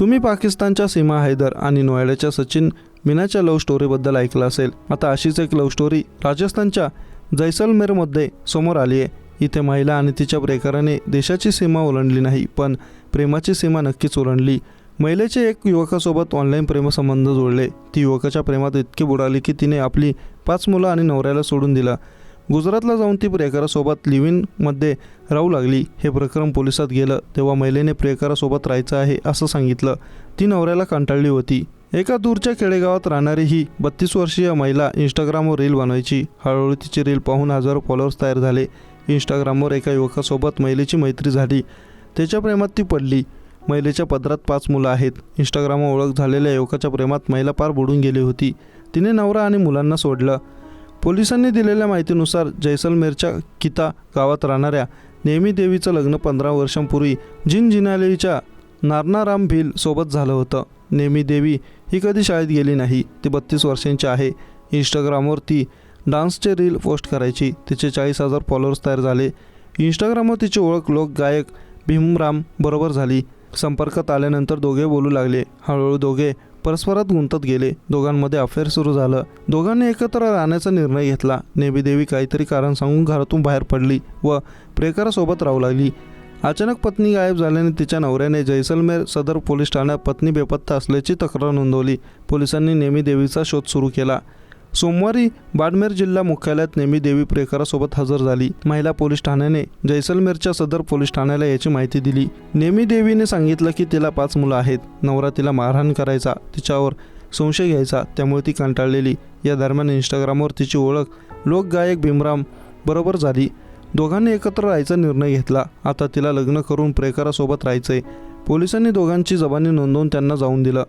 तुम्ही पाकिस्तानच्या सीमा हैदर आणि नोएडाच्या सचिन मीनाच्या लव्ह स्टोरीबद्दल ऐकलं असेल आता अशीच एक लव्ह स्टोरी राजस्थानच्या जैसलमेरमध्ये समोर आली आहे. इथे महिला आणि तिच्या प्रेकाराने देशाची सीमा ओलांडली नाही पण प्रेमाची सीमा नक्कीच ओलांडली. महिलेचे एक युवकासोबत ऑनलाईन प्रेमसंबंध जोडले. ती युवकाच्या प्रेमात इतकी बुडाली की तिने आपली पाच मुलं आणि नवऱ्याला सोडून दिला. गुजरातला जाऊन ती प्रियकरासोबत लिव्हिनमध्ये राहू लागली. हे प्रकरण पोलिसात गेलं. तेव्हा महिलेने प्रियकरासोबत राहायचं आहे असं सांगितलं. ती नवऱ्याला कंटाळली होती. एका दूरच्या खेडेगावात राहणारी ही बत्तीस वर्षीय महिला इंस्टाग्रामवर रील बनवायची. हळूहळू तिची रील पाहून हजारो फॉलोअर्स तयार झाले. इंस्टाग्रामवर एका युवकासोबत महिलेची मैत्री झाली. त्याच्या प्रेमात ती पडली. महिलेच्या पदरात पाच मुलं आहेत. इंस्टाग्रामवर ओळख झालेल्या युवकाच्या प्रेमात महिला पार बुडून गेली होती. तिने नवरा आणि मुलांना सोडलं. पोलिसांनी दिलेल्या माहितीनुसार जैसलमेरच्या किता गावात राहणाऱ्या नेहमी देवीचं लग्न पंधरा वर्षांपूर्वी जिन जिनालेच्या नारनाराम भिल सोबत झालं होतं. नेहमी देवी ही कधी शाळेत गेली नाही. ती बत्तीस वर्षांची आहे. इंस्टाग्रामवर ती डान्सचे रील पोस्ट करायची. तिचे चाळीस हजार फॉलोअर्स तयार झाले. इंस्टाग्रामवर तिची ओळख लोक गायक भीमराम बरोबर झाली. संपर्कात आल्यानंतर दोघे बोलू लागले. हळूहळू दोघे परस्परात गुंतत गेले. दोघांमध्ये अफेअर सुरू झालं. दोघांनी एकत्र राहण्याचा निर्णय घेतला. नेबी देवी काहीतरी कारण सांगून घरातून बाहेर पडली व प्रेकरासोबत राहू लागली. अचानक पत्नी गायब झाल्याने तिच्या नवऱ्याने जैसलमेर सदर पोलीस ठाण्यात पत्नी बेपत्ता असल्याची तक्रार नोंदवली. पोलिसांनी नेमी देवीचा शोध सुरू केला. सोमवारी बाडमेर जिल्हा मुख्यालयात नेमी देवी प्रेकरासोबत हजर झाली. महिला पोलीस ठाण्याने जैसलमेरच्या सदर पोलीस ठाण्याला याची माहिती दिली. नेमी देवीने सांगितलं की तिला पाच मुलं आहेत. नवरा तिला मारहाण करायचा तिच्यावर संशय घ्यायचा त्यामुळे ती कंटाळलेली. या दरम्यान इंस्टाग्रामवर तिची ओळख लोकगायक भीमराम बरोबर झाली. दोघांनी एकत्र राहायचा निर्णय घेतला. आता तिला लग्न करून प्रेकरासोबत राहायचंय. पोलिसांनी दोघांची जबानी नोंदवून त्यांना जाऊन दिलं.